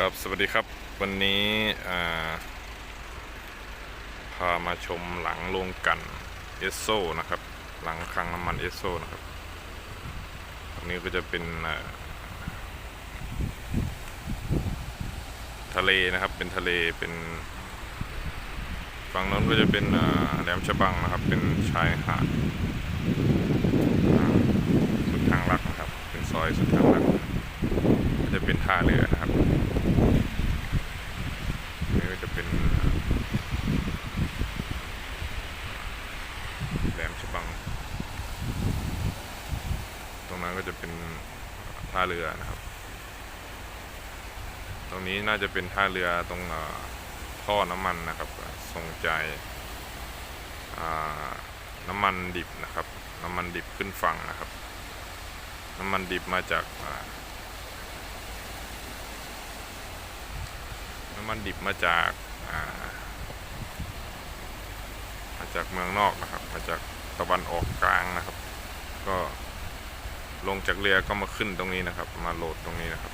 ครับสวัสดีครับวันนี้พามาชมหลังโรงกันเอสโซนะครับ หลังคลังน้ำมันเอสโซนะครับตรงนี้ก็จะเป็นทะเลนะครับเป็นทะเลเป็นฝั่งโน้นก็จะเป็นแหลมฉบังนะครับ เป็นชายหาดสุดทางลักนะครับ เป็นซอยสุดทางลักจะเป็นท่าเรือนะครับ นี่ก็จะเป็นแหลมฉบัง ตรงนั้น ก็จะเป็นท่าเรือนะครับ ตรงนี้น่าจะเป็นท่าเรือตรงท่อน้ำมันนะครับ ส่งใจายอ่าน้ำมันดิบนะครับ น้ำมันดิบขึ้นฝั่งนะครับ น้ำมันดิบมาจากน้ำมันดิบมาจากมาจากเมืองนอกนะครับ มาจากตะวันออกกลางนะครับ ก็ ลงจากเรือก็มาขึ้นตรงนี้นะครับ มาโหลดตรงนี้นะครับ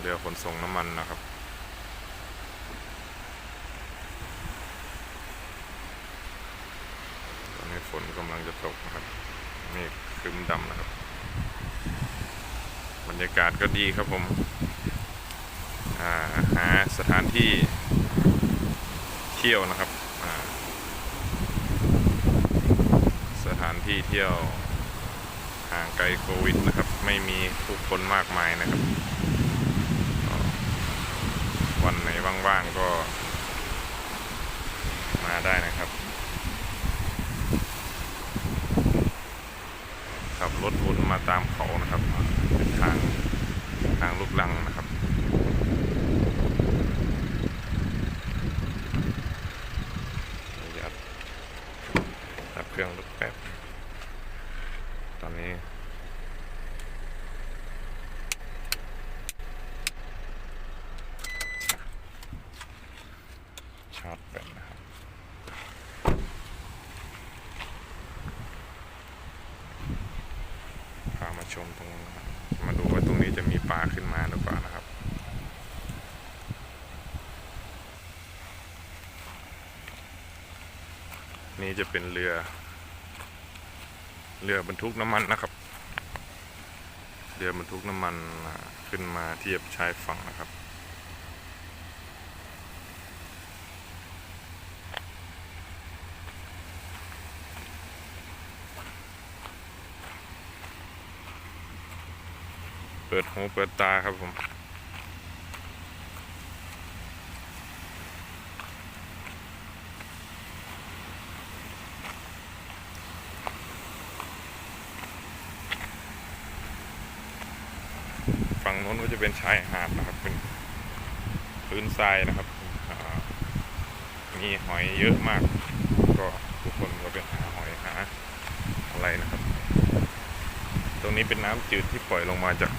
เรือขนส่งน้ำมันนะครับตอนนี้ฝนกำลังจะตกนะครับเมฆครึ้มดำนะครับ บรรยากาศก็ดีครับผมาหาสถานที่เที่ยวนะครับสถานที่เที่ยว ห่างไกลโควิดนะครับ ไม่มีผู้คนมากมายนะครับ วันไหนว่างๆก็มาได้นะครับ ขับรถวนมาตามเขานะครับเป็นทางทางลูกลังนะครับยัดดับเครื่องรถแป๊บ ตอนนี้ ชาร์จแบตนะครับ พามา ชมตรงมาดูว่าตรงนี้จะมีปลาขึ้นมาหรือเปล่านะครับ นี่จะเป็นเรือ เรือบรรทุกน้ำมันนะครับ เรือบรรทุกน้ำมันขึ้นมาเทียบชายฝั่งนะครับ เปิดหูเปิดตาครับผมฝั่งโน้นก็จะเป็นชายหาดนะครับ เป็นพื้นทรายนะครับมีหอยเยอะมาก ก็ทุกคนก็ไปหาหอยหาอะไรนะครับ ตรงนี้เป็นน้ำจืดที่ปล่อยลงมาจาก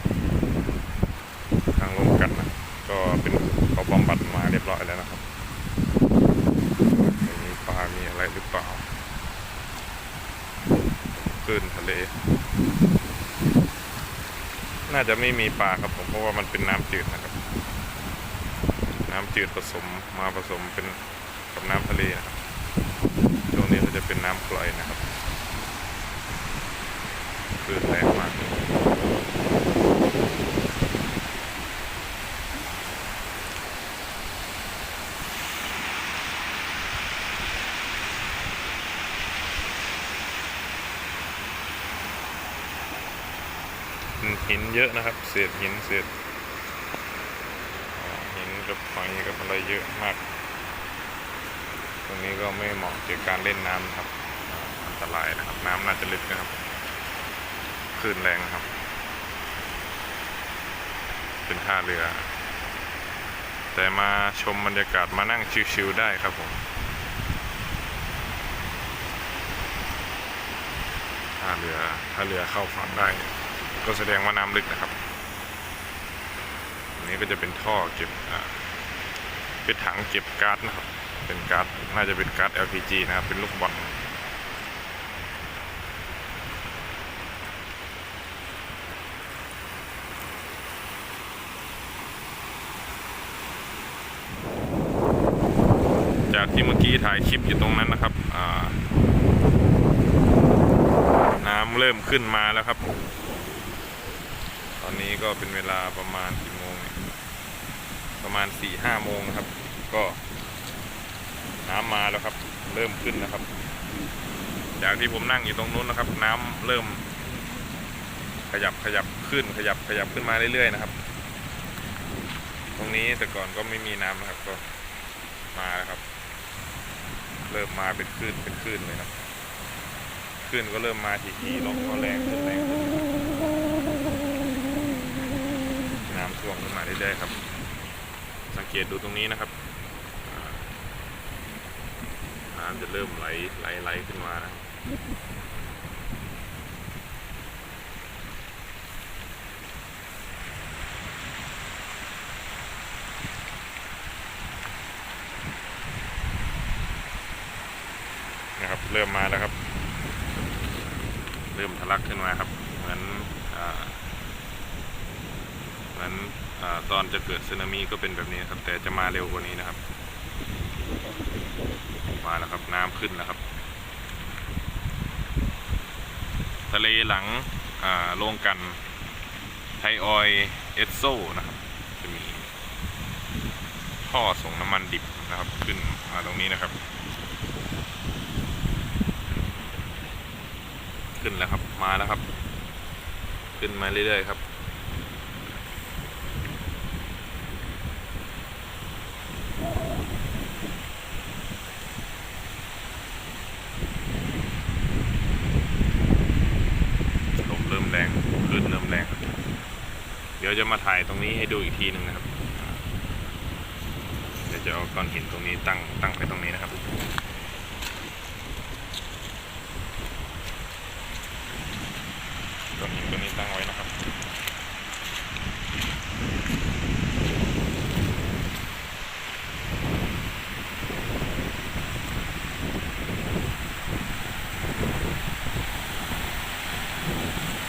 ทางลงกันนะก็เป็นเขาบำบัดมาเรียบร้อยแล้วนะครับมีปลา มีอะไรหรือเปล่าคลื่นทะเล น่าจะไม่มีปลาครับผมเพราะว่ามันเป็นน้ำจืดนะครับ น้ำจืดผสมมาผสมเป็นกับน้ำทะเลนะครับช่วงนี้ก็จะเป็นน้ำกร่อยนะครับคลื่นแรงมาก หินเยอะนะครับ เศษหินเศษหินกับหอยกับอะไรเยอะมาก ตรงนี้ก็ไม่เหมาะกับการเล่นน้ำครับ อันตรายนะครับ น้ำน่าจะลึกนะครับคลื่นแรงครับ เป็นท่าเรือ แต่มาชมบรรยากาศมานั่งชิวๆได้ครับผมท่าเรือถ้าเรือเข้าฝั่งได้ ก็แสดงว่าน้ำลึกนะครับอันนี้ก็จะเป็นท่อเก็บเป็นถังเก็บก๊าซนะครับ เป็นก๊าซน่าจะเป็นก๊าซ LPG นะครับ เป็นลูกบอลจากที่เมื่อกี้ถ่ายคลิปอยู่ตรงนั้นนะครับน้ำเริ่มขึ้นมาแล้วครับ ตอนนี้ก็เป็นเวลาประมาณกี่โมงเนี่ยประมาณสี่ห้าโมงนะครับ ก็น้ำมาแล้วครับ เริ่มขึ้นนะครับ จากที่ผมนั่งอยู่ตรงนู้นนะครับ น้ำเริ่ม ขยับขยับขึ้น ขยับขยับขึ้นมาเรื่อยๆนะครับ ตรงนี้แต่ก่อนก็ไม่มีน้ำนะครับ ก็มาแล้วครับ เริ่มมาเป็นคลื่นเป็นคลื่นเลยครับคลื่นก็เริ่มมาทีๆลมก็แรงขึ้นแรงขึ้นน้ำ ท่วมขึ้นมาเรื่อยๆครับ สังเกตดูตรงนี้นะครับน้ำจะเริ่มไหลไหลไหลขึ้นมานะครับ เริ่มมาแล้วครับ เริ่มทะลักขึ้นมาครับ เหมือนอ่าเหมื อตอนจะเกิดสึนามิก็เป็นแบบนี้ครับแต่จะมาเร็วกว่านี้นะครับ มาแล้วครับน้ำขึ้นแล้วครับ ทะเลหลังอ่าโรงกันไทยออยเอสโซนะครับ จะมีท่อส่งน้ำมันดิบนะครับ ขึ้นมาตรงนี้นะครับ ขึ้นแล้วครับมาแล้วครับ ขึ้นมาเรื่อยๆครับ ลมเริ่มแรง คลื่นเริ่มแรงเดี๋ยวจะมาถ่ายตรงนี้ให้ดูอีกทีหนึ่งนะครับ เดี๋ยวจะเอาก้อนหินตรงนี้ตั้งตั้งไปตรงนี้นะครับก้อนหินตรงนี้ตั้งไว้นะครับ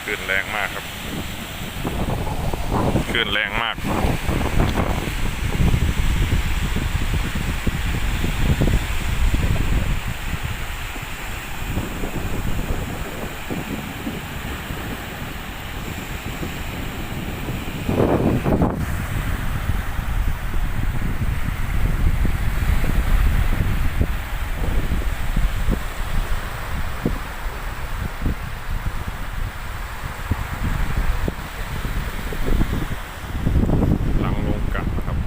ค ลื่นแรงมากครับคลื่นแรงมาก หลังลงกลับนะครับ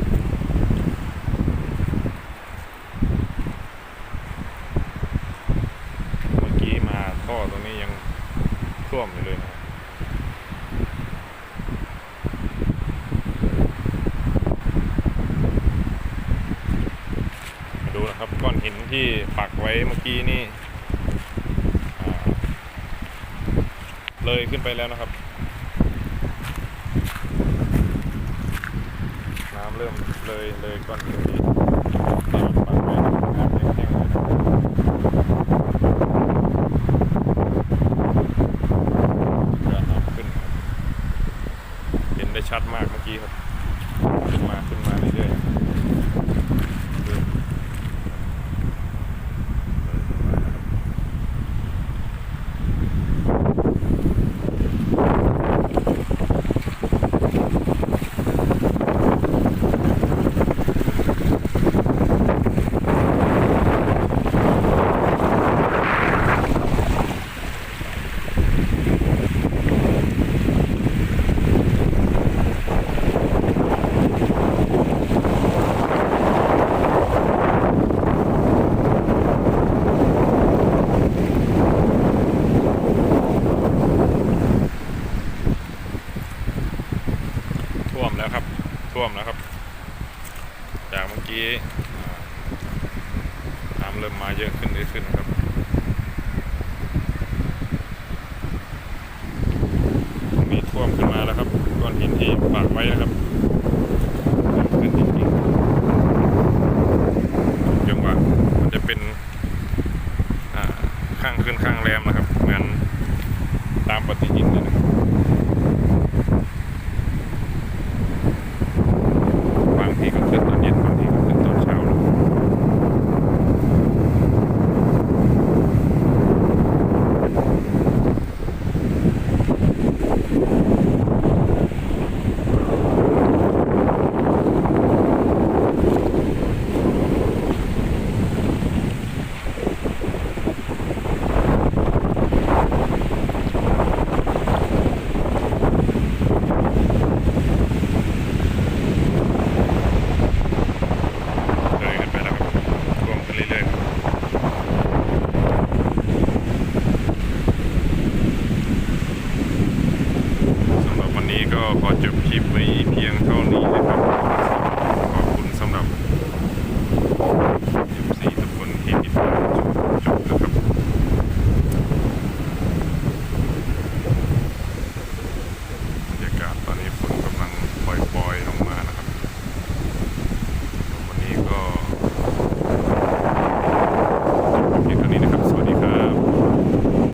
เมื่อกี้มาท่อตรงนี้ยังท่วมอยู่เลยนะครับ มาดูนะครับก้อนหินที่ ปักไว้เมื่อกี้นี่เลยขึ้นไปแล้วนะครับ น้ำเริ่มเลยเลยก้อนหินนี้ปักไว้น้ำแห้งเลยน้ำขึ้นเห็นได้ชัดมากเมื่อกี้ครับ ขึ้นมาขึ้นมาเรื่อย